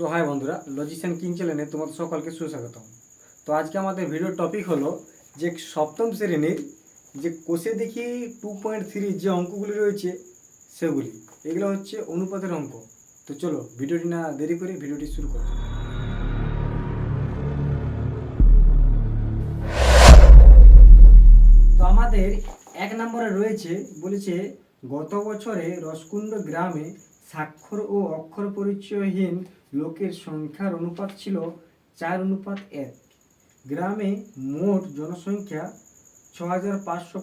So high বন্ধুরা লজিশিয়ান king চ্যানেলে তোমাদের সকলকে সুস্বাগতম। তো আজকে আমাদের ভিডিওর টপিক হলো যে সপ্তম শ্রেণির যে কোষে দেখি টু পয়েন্ট থ্রি যে অঙ্কগুলি রয়েছে, সেগুলি। এগুলো হচ্ছে অনুপাতের অঙ্ক। তো চলো ভিডিওটি না দেরি করে ভিডিওটি শুরু করো। তো আমাদের এক নম্বরে রয়েছে, বলেছে, গত বছরে রসকুণ্ড গ্রামে স্বাক্ষর ও অক্ষর পরিচয়হীন লোকের সংখ্যার অনুপাত ছিল চার অনুপাত এক। গ্রামে মোট জনসংখ্যা ছ হাজার পাঁচশো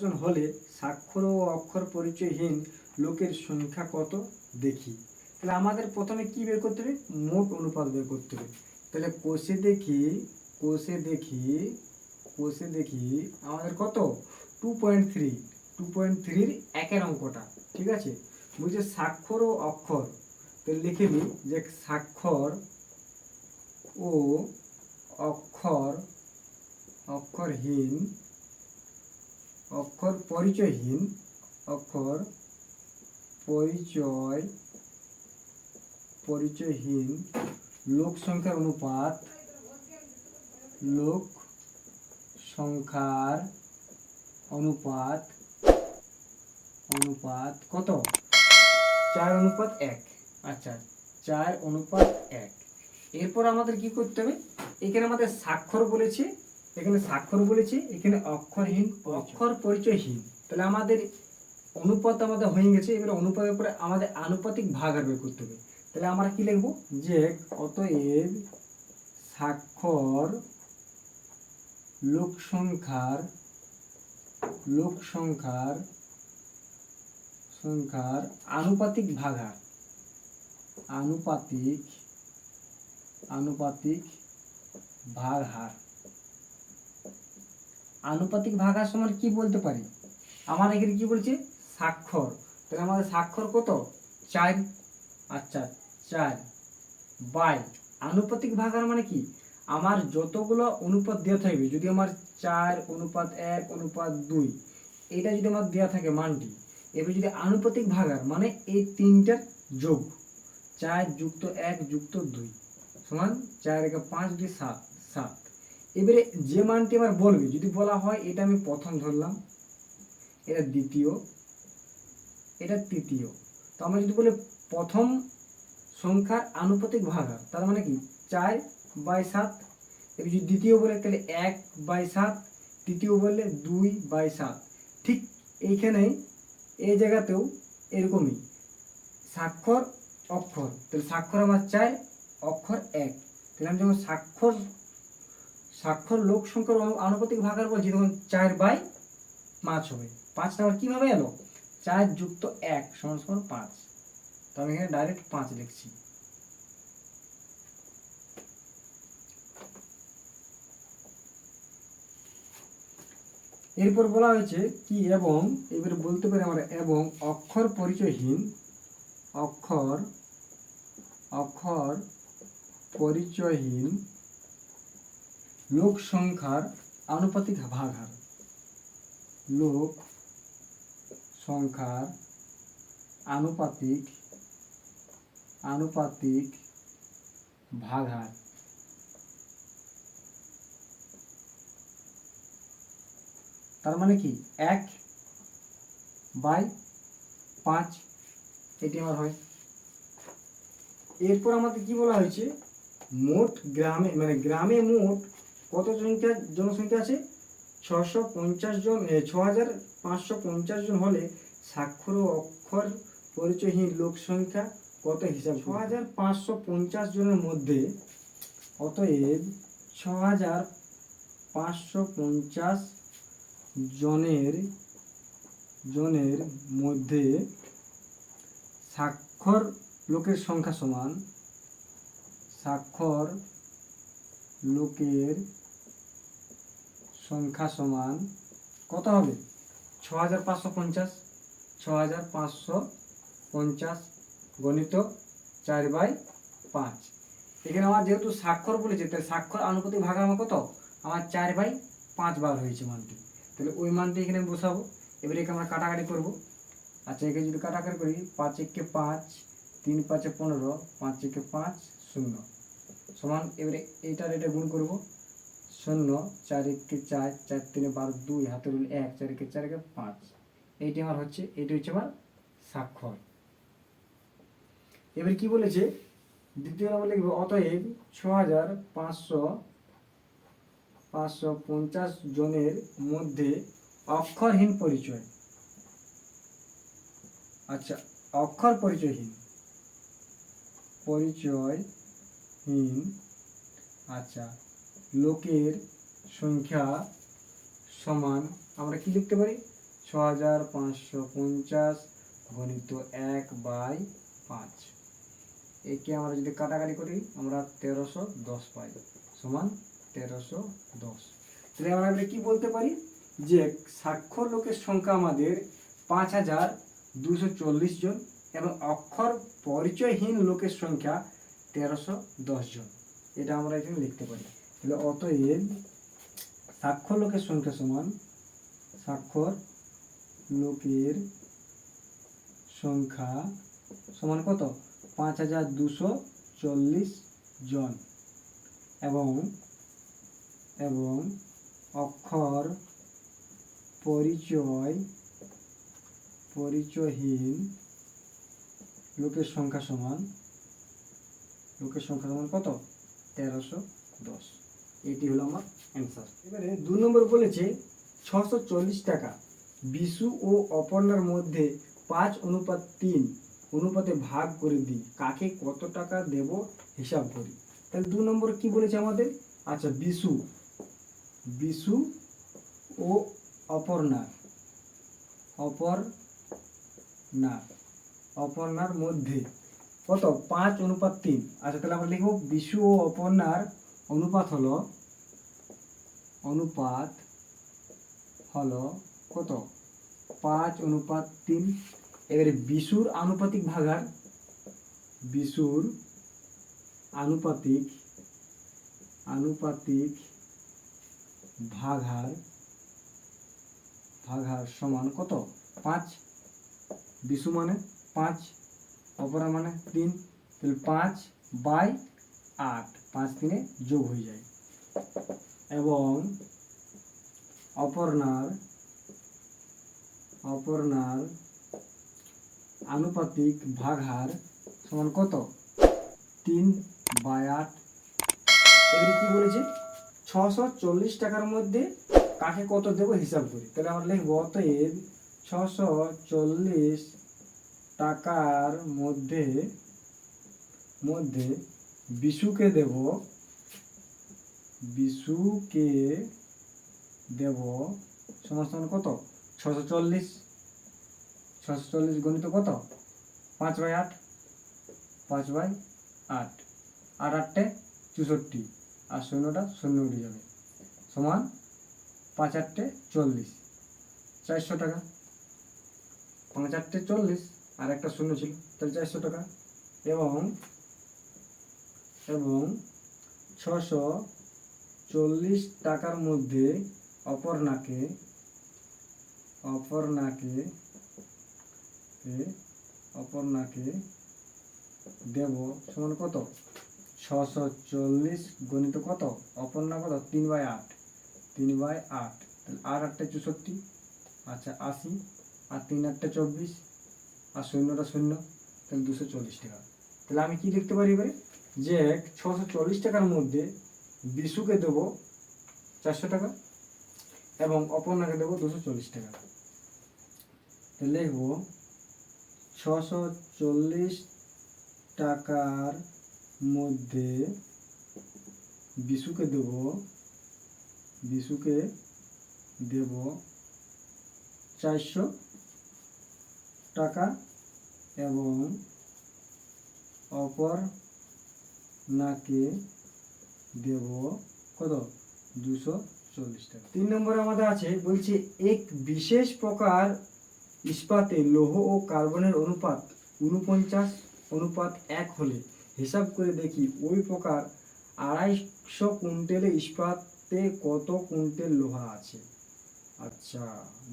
জন হলে স্বাক্ষর ও অক্ষর পরিচয়হীন লোকের সংখ্যা কত? দেখি। তাহলে আমাদের প্রথমে কি বের করতে হবে? মোট অনুপাত বের করতে হবে। তাহলে কোষে দেখি কোষে দেখি কোষে দেখি আমাদের কত? Two point three two point থ্রির একের অঙ্কটা। ঠিক আছে? বলছে স্বাক্ষর ও অক্ষর। তো লিখে দিই যে স্বাক্ষর ও অক্ষর, অক্ষরহীন, অক্ষর পরিচয়হীন, অক্ষর পরিচয়, পরিচয়হীন, লোক সংখ্যার অনুপাত, লোক সংখ্যার অনুপাত অনুপাত কত? চার অনুপাত এক। আচ্ছা চার অনুপাত এক। এরপর আমাদের কি করতে হবে? এখানে আমাদের স্বাক্ষর বলেছে, এখানে স্বাক্ষর বলেছে, এখানে অক্ষরহীন, অক্ষর পরিচয়হীন। তাহলে আমাদের অনুপাত আমাদের হয়ে গেছে, এবারে অনুপাতের পরে আমাদের আনুপাতিক ভাগ আর বের করতে হবে। তাহলে আমরা কি লিখব? যে অতএব স্বাক্ষর লোক সংখ্যার লোক সংখ্যার সংখ্যার আনুপাতিক ভাগার আনুপাতিক আনুপাতিক ভাগহার আনুপাতিক ভাগার সমান কি বলতে পারি? আমার এখানে কি বলছে? স্বাক্ষর। তাহলে আমাদের স্বাক্ষর কত? চার। আচ্ছা চার। বাই। আনুপাতিক ভাগার মানে কি? আমার যতগুলো অনুপাত দেওয়া থাকবে, যদি আমার চার, অনুপাত এক, অনুপাত দুই, এটা যদি আমার দেওয়া থাকে মানটি, এবার যদি আনুপাতিক ভাগার মানে এই তিনটার যোগ। চার যুক্ত এক যুক্ত দুই সমান চার একে পাঁচ দুই সাত সাত। এবারে যে মানটি আমার বলবে, যদি বলা হয় এটা আমি প্রথম ধরলাম, এটা দ্বিতীয়, এটা তৃতীয়। তো আমরা যদি বলি প্রথম সংখ্যার আনুপাতিক ভাগার তার মানে কি? চার বাই সাত, এবার যদি দ্বিতীয় বলে, তাহলে এক বাই সাত, তৃতীয় বললে দুই বাই সাত। ঠিক এইখানে এই জায়গাতেও এরকমই। স্বাক্ষর অক্ষর। তাহলে স্বাক্ষর আমার চার অক্ষর এক। তাহলে আমি যখন স্বাক্ষর স্বাক্ষর লোক সংখ্যার আনুপাতিক ভাগার বলছি, তখন চার বাই পাঁচ হবে। পাঁচ নাম্বার কীভাবে এলো? চার যুক্ত এক সমান সমান পাঁচ। তো আমি এখানে ডাইরেক্ট পাঁচ লিখছি। এরপর বলা হয়েছে কি এবং, এবারে বলতে পারি আমরা এবং অক্ষর পরিচয়হীন, অক্ষর অক্ষর পরিচয়হীন লোক সংখ্যার আনুপাতিক ভাগহার। লোক সংখ্যার আনুপাতিক আনুপাতিক ভাগহার। তার মানে কি? এক বাই পাঁচ, এটি আমার হয়। এরপর আমাদের কি বলা হয়েছে? মোট গ্রামে মানে গ্রামে মোট কত সংখ্যা জনসংখ্যা আছে? ছশো পঞ্চাশ জন ছ হাজার পাঁচশো পঞ্চাশ জন হলে স্বাক্ষর ও অক্ষর পরিচয়হীন লোক সংখ্যা কত হিসাব ছ হাজার পাঁচশো পঞ্চাশ জনের মধ্যে, অতএব ছ হাজার পাঁচশো পঞ্চাশ জনের জনের মধ্যে স্বাক্ষর লোকের সংখ্যা সমান। স্বাক্ষর লোকের সংখ্যা সমান কত হবে? ছ হাজার পাঁচশো পঞ্চাশ ছ হাজার পাঁচশো পঞ্চাশ গণিত চার বাই পাঁচ। এখানে আমার যেহেতু স্বাক্ষর বলেছে তাই স্বাক্ষর আনুপাতিক ভাগ আমার কত? আমার চার বাই পাঁচ বার হয়েছে মানটি। তাহলে ওই মানটি এখানে বসাবো। এবারে একে আমরা কাটাকাটি করব। আচ্ছা একে যদি কাটাকাটি করি, পাঁচ একে পাঁচ তিন পাঁচে পনেরো পাঁচ একে পাঁচ, শূন্য। সমান, এবারে এইটার এটা গুণ করব। শূন্য চার একে চার চার তিনে বারো, দুই, হাতের গুণ এক চার একে চার একে পাঁচ। এইটি আমার হচ্ছে, এইটি হচ্ছে আমার স্বাক্ষর এবার কি বলেছে? দ্বিতীয় নম্বর লিখব, অতএব ছ হাজার পাঁচশো পাঁচশো পঞ্চাশ জনের মধ্যে অক্ষরহীন পরিচয়। আচ্ছা অক্ষর পরিচয়হীন। পরিচয়হীন আচ্ছা লোকের সংখ্যা সমান, আমরা কি লিখতে পারি? ছ হাজার পাঁচশো পঞ্চাশ গণিত এক বাই পাঁচ। একে আমরা যদি কাটাকাটি করি, আমরা তেরোশো দশ পাই। সমান তেরোশো দশ। তাহলে আমরা এবারে কি বলতে পারি? যে স্বাক্ষর লোকের সংখ্যা আমাদের পাঁচ হাজার দুশো চল্লিশ জন এবং অক্ষর পরিচয়হীন লোকের সংখ্যা তেরোশো জন। এটা আমরা এখানে লিখতে পারি। তাহলে অতএব স্বাক্ষর লোকের সংখ্যা সমান স্বাক্ষর লোকের সংখ্যা সমান কত? পাঁচ হাজার দুশো চল্লিশ জন। এবং এবং অক্ষর পরিচয়, পরিচয়হীন লোকের সংখ্যা সমান, লোকের সংখ্যা সমান কত? তেরোশো দশ। এটি হলো আমার অ্যান্সার এবারে দু নম্বর বলেছে ছশো চল্লিশ টাকা। বিশু ও অপর্ণার মধ্যে পাঁচ অনুপাত তিন অনুপাতে ভাগ করে দিই। কাকে কত টাকা দেব হিসাব করি। তাহলে দু নম্বর কি বলেছে আমাদের? আচ্ছা বিশু। বিশু ও অপর্ণার। অপর্ণার। অপর্ণার মধ্যে। কত? পাঁচ অনুপাত তিন। আচ্ছা তাহলে আমরা লিখব বিশু ও অপর্ণার অনুপাত হলো অনুপাত হলো কত? পাঁচ অনুপাত তিন। এবারে বিশুর আনুপাতিক ভাগার, বিশুর আনুপাতিক আনুপাতিক ভাগার ভাগার সমান কত? পাঁচ। বিশু মানে? পাঁচ, অপরা মানে তিন, তাহলে পাঁচ বাই আট, পাঁচ তিনে যোগ হয়ে যায়। এবং অপর্ণার অপর্ণার আনুপাতিক ভাগহার সমান কত? তিন বাই আট। এবারে কি বলেছে? ছশো চল্লিশ টাকার মধ্যে কাকে কত দেবো? হিসাব করি। তাহলে আমরা লিখব, অতএব ছশো চল্লিশ টাকার মধ্যে মধ্যে বিশুকে দেব বিশুকে দেব সমান কত? ছশো চল্লিশ। ছশো চল্লিশ গণিত কত? পাঁচ বাই আট। পাঁচ বাই আট। আট আটটে চৌষট্টি। আর শূন্যটা শূন্য উঠে যাবে। সমান পাঁচ আটটে চল্লিশ। চারশো টাকা। পাঁচ আটটে চল্লিশ। আর একটা শূন্য ছিল, তাহলে চারশো টাকা। এবং এবং ছশো চল্লিশ টাকার মধ্যে অপর্ণাকে অপর্ণাকে অপর্ণাকে দেব সমান কত? ছশো চল্লিশ গণিত কত? অপর্ণা কত? তিন বাই আট। তিন বাই আট। তাহলে আর আটটা চৌষট্টি। আচ্ছা আশি। আর তিন আটটা চব্বিশ। আর শূন্যটা শূন্য, তাহলে দুশো চল্লিশ টাকা। তাহলে আমি কি লিখতে পারি এবারে? যে ছশো চল্লিশ টাকার মধ্যে বিশুকে দেবো চারশো টাকা এবং অপর্ণাকে দেবো দুশো চল্লিশ টাকা। তাহলে লিখব ছশো চল্লিশ টাকার মধ্যে বিশুকে দেব বিশুকে দেব চারশো টাকা এবং অপর নাকে দেব কত? দুশো চল্লিশ টাকা। তিন নম্বরে আমাদের আছে, বলছে, এক বিশেষ প্রকার ইস্পাতে লৌহ ও কার্বনের অনুপাত উনপঞ্চাশ, অনুপাত এক হলে হিসাব করে দেখি ওই প্রকার আড়াইশো কুইন্টালে ইস্পাতে কত কুইন্টাল লোহা আছে? আচ্ছা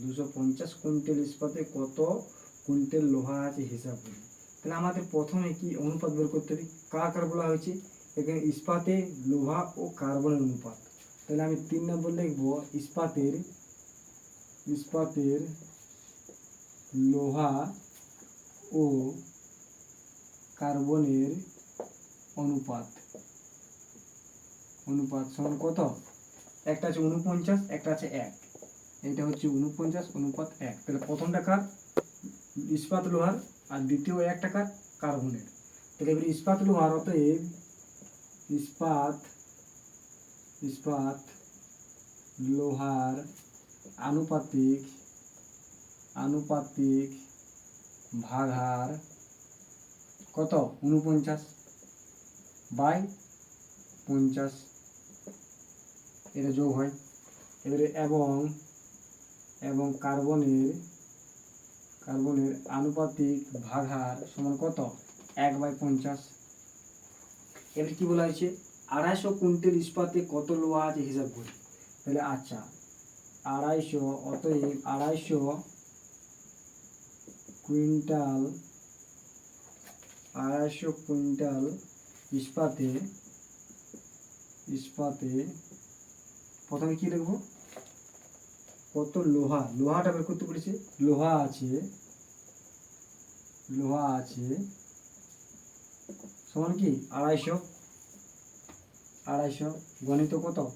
দুশো পঞ্চাশ কুইন্টাল ইস্পাতে কত কুইন্টাল লোহা আছে হিসাব করি। তাহলে আমাদের প্রথমে কি অনুপাত বের করতে হবে? কার কার বলা হয়েছে? এখানে ইস্পাতে লোহা ও কার্বনের অনুপাত। তাহলে আমি তিন নম্বর লিখব, ইস্পাতের ইস্পাতের লোহা ও কার্বনের অনুপাত। অনুপাত সমান কত? একটা আছে উনপঞ্চাশ একটা আছে এক। এটা হচ্ছে উনপঞ্চাশ অনুপাত এক। তাহলে প্রথমটা কার? ইস্পাত লোহার আর দ্বিতীয় এক টাকার কার্বনের। তাহলে এবার ইস্পাত লোহার, অতএব ইস্পাত ইস্পাত লোহার আনুপাতিক আনুপাতিক ভাগার কত? উনপঞ্চাশ বাই পঞ্চাশ। এটা যোগ হয়। এবারে এবং এবং কার্বনের কার্বনের আনুপাতিক ভাগার সমান কত? এক বাই পঞ্চাশ। এবার কি বলা হয়েছে? আড়াইশো কুইন্টাল ইস্পাতে কত লোহা আছে হিসাব করি। তাহলে আচ্ছা আড়াইশো, অতএব আড়াইশো কুইন্টাল আড়াইশো কুইন্টাল ইস্পাতে ইস্পাতে প্রথমে কি লিখব? কত লোহা, লোহাটা বের করতে পেরেছে লোহা আছে লোহা আছে। সমান কি? আড়াইশো। আড়াইশো। গণিত কত?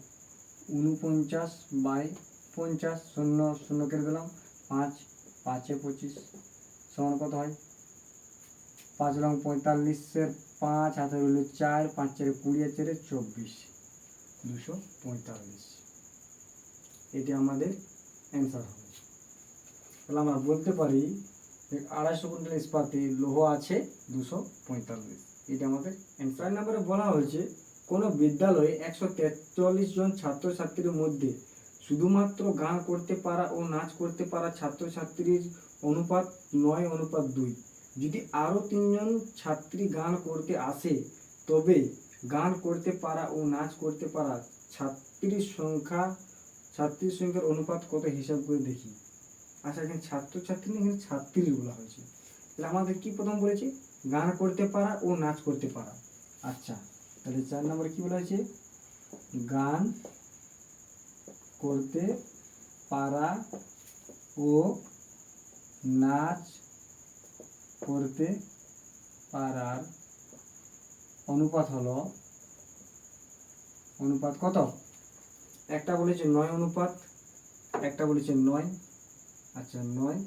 উনপঞ্চাশ বাই পঞ্চাশ, শূন্য শূন্য কেটে দিলাম। পাঁচ, পাঁচে পঁচিশ। সমান কত হয়? পাঁচ রং পঁয়তাল্লিশের পাঁচ হাতে রইল চার পাঁচ চারে কুড়ি চারে চব্বিশ। দুশো পঁয়তাল্লিশ। এটি আমাদের অ্যান্সার তাহলে আমরা বলতে পারি আড়াইশো কুইন্টাল ইস্পাতে লৌহ আছে দুশো পঁয়তাল্লিশ। এটা আমাদের অ্যান্সার নাম্বারে বলা হয়েছে, কোনো বিদ্যালয়ে একশো তেতাল্লিশ জন ছাত্রছাত্রীর মধ্যে শুধুমাত্র গান করতে পারা ও নাচ করতে পারা ছাত্রছাত্রীর অনুপাত নয়, অনুপাত দুই। যদি আরও তিনজন ছাত্রী গান করতে আসে, তবে গান করতে পারা ও নাচ করতে পারা ছাত্রীর সংখ্যা ছাত্রীর সংখ্যার অনুপাত কত হিসাব করে দেখি? আচ্ছা এখানে ছাত্রছাত্রী না এখানে ছাত্রী বলা হয়েছে। তাহলে আমাদের কি প্রথম বলেছে? গান করতে পারা ও নাচ করতে পারা। আচ্ছা তাহলে চার নম্বরে কি বলা হয়েছে? গান করতে পারা ও নাচ করতে পারার অনুপাত হলো, অনুপাত কত? একটা বলেছে নয় অনুপাত, একটা বলেছে নয় আচ্ছা নয়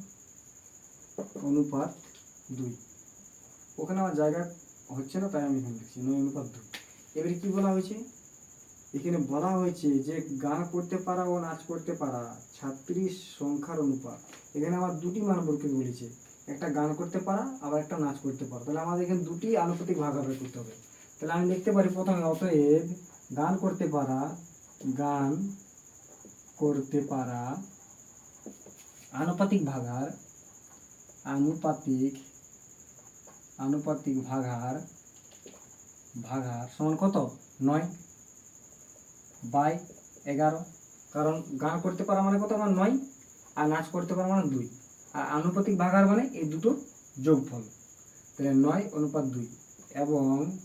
অনুপাত দুই। ওখানে আমার জায়গা হচ্ছে না, তাই আমি এখানে লিখছি নয় অনুপাত দুই। এবারে কি বলা হয়েছে? এখানে বলা হয়েছে যে গান করতে পারা ও নাচ করতে পারা, ছাত্রীর সংখ্যার অনুপাত। এখানে আমার দুটি মান বলতে বলেছে, একটা গান করতে পারা, আবার একটা নাচ করতে পারা। তাহলে আমাদের এখানে দুটি আনুপাতিক ভাগাভাগি করতে হবে। তাহলে আমি লিখতে পারি প্রথমে অতএব, গান করতে পারা গান করতে পারা, আনুপাতিক ভাগার, আনুপাতিক আনুপাতিক ভাগার ভাগার সমান কত? নয়। বাই এগারো। কারণ গান করতে পারা মানে কত? আমার নয়। আর নাচ করতে পারা মানে দুই। আর আনুপাতিক ভাগার মানে এই দুটো যোগফল। তাহলে নয় অনুপাত দুই। এবং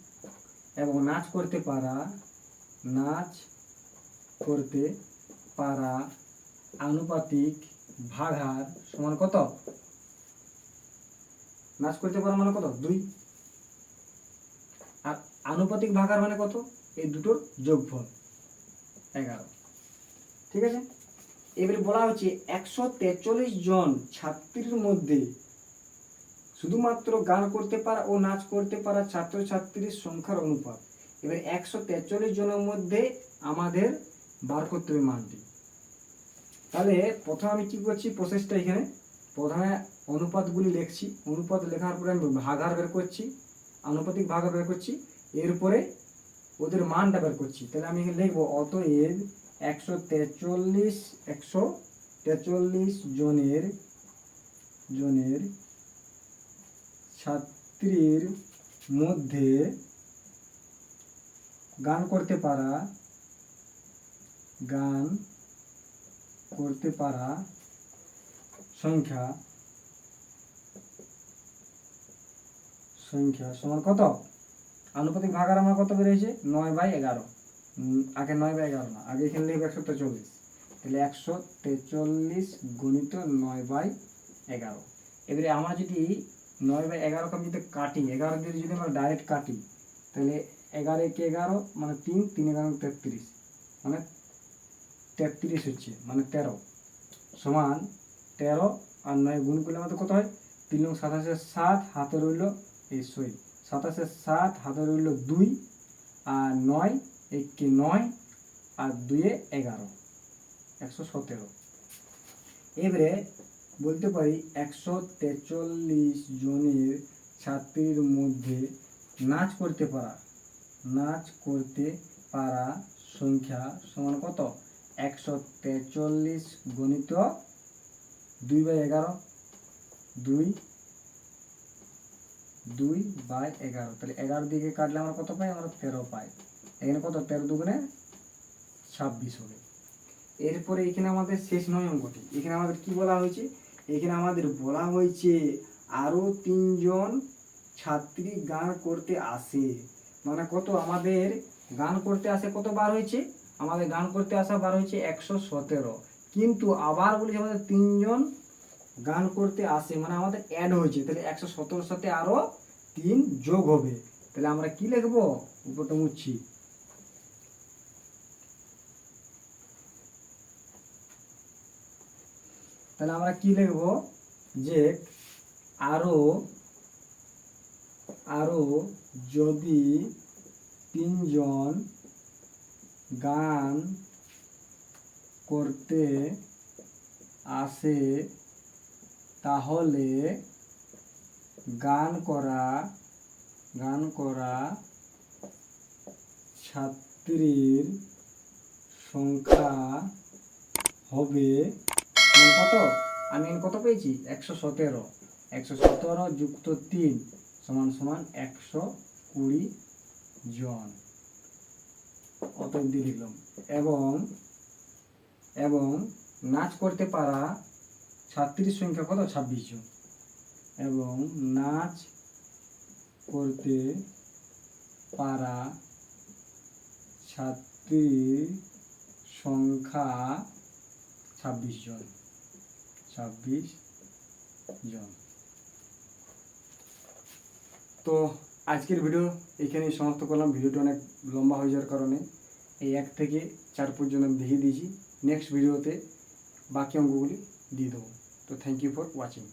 এবং নাচ করতে পারা, নাচ করতে পারা আনুপাতিক ভাগার সমান কত? নাচ করতে পারা মানে কত? দুই। আর আনুপাতিক ভাগার মানে কত? এই দুটোর যোগফল। এগারো। ঠিক আছে? এবারে বলা হচ্ছে একশো তেচল্লিশ জন ছাত্রীর মধ্যে শুধুমাত্র গান করতে পারা ও নাচ করতে পারা ছাত্রছাত্রীর সংখ্যার অনুপাত। এবার একশো তেচল্লিশ জনের মধ্যে আমাদের বার করতে হবে মানটি। তাহলে প্রথমে আমি কি করছি? প্রসেসটা এখানে। প্রথমে অনুপাতগুলি লিখছি। অনুপাত লেখার পরে আমি ভাগার বের করছি। আনুপাতিক ভাগার বের করছি। এরপরে ওদের মানটা বের করছি। তাহলে আমি এখানে লিখব, অতএব একশো তেচল্লিশ একশো তেচল্লিশ জনের জনের ছাত্রীর মধ্যে গান করতে পারা গান করতে পারা সংখ্যা সংখ্যা সমান কত? আনুপাতিক ভাগার আমার কত বেরিয়েছে? নয় বাই এগারো। আগে নয় বাই এগারো না, আগে এখানে লিখবে একশো তেচল্লিশ। তাহলে একশো তেচল্লিশ গুণিত নয় বাই এগারো। এবারে আমরা যদি নয় বাই এগারোকে আমি যদি কাটি, এগারো দিয়ে যদি আমরা ডাইরেক্ট কাটি, তাহলে এগারো একে এগারো মানে তিন তিন এগারো তেত্রিশ। মানে তেত্রিশ হচ্ছে মানে তেরো। সমান তেরো আর নয় গুণ করলে আমাদের কত হয়? তিন নং সাতাশে সাত, হাতে রইল এই সই সাতাশে সাত, হাতে রইল দুই আর নয়, একে নয় আর দুয়ে এগারো, একশো সতেরো। এবারে বলতে পারি একশো তেচল্লিশ জনের ছাত্রীর মধ্যে নাচ করতে পারা, নাচ করতে পারা সংখ্যা সমান কত? একশো তেচল্লিশ গণিত দুই বাই এগারো, দুই দুই বাই এগারো। তাহলে এগারো দিকে কাটলে আমরা কত পাই? আমরা তেরো পাই। এখানে কত? তেরো দুগুণে ছাব্বিশ হবে। এরপরে এখানে আমাদের শেষ নয় অঙ্কটি এখানে আমাদের কি বলা হয়েছে? এখানে আমাদের বলা হয়েছে আরও তিনজন ছাত্রী গান করতে আসে। মানে কত? আমাদের গান করতে আসে কত বার হয়েছে? আমাদের গান করতে আসা বার হয়েছে একশো সতেরো। কিন্তু আবার বলেছে আমাদের তিনজন গান করতে আসে মানে আমাদের অ্যাড হয়েছে। তাহলে একশো সতেরোর সাথে আরও তিন যোগ হবে। তাহলে আমরা কি লিখব? উপরটা মুচ্ছি তাহলে আমরা কি লিখব? যে আরও আরও যদি তিনজন গান করতে আসে, তাহলে গান করা গান করা ছাত্রীর সংখ্যা হবে কত? আমি কত পেয়েছি? একশো সতেরো। একশো সতেরো যুক্ত তিন সমান সমান একশো কুড়ি জন। অত দিয়ে লিখলাম এবং এবং নাচ করতে পারা ছাত্রীর সংখ্যা কত? ছাব্বিশ জন। এবং নাচ করতে পারা ছাত্রীর সংখ্যা ছাব্বিশ জন। ছাব্বিশ জন। তো আজকের ভিডিও এখানেই সমাপ্ত করলাম। ভিডিওটা অনেক লম্বা হয়ে যাওয়ার কারণে এই এক থেকে চার পর্যন্ত আমি দেখিয়ে দিয়েছি। নেক্সট ভিডিওতে বাকি অঙ্কগুলি দিয়ে দেবো। তো থ্যাংক ইউ ফর ওয়াচিং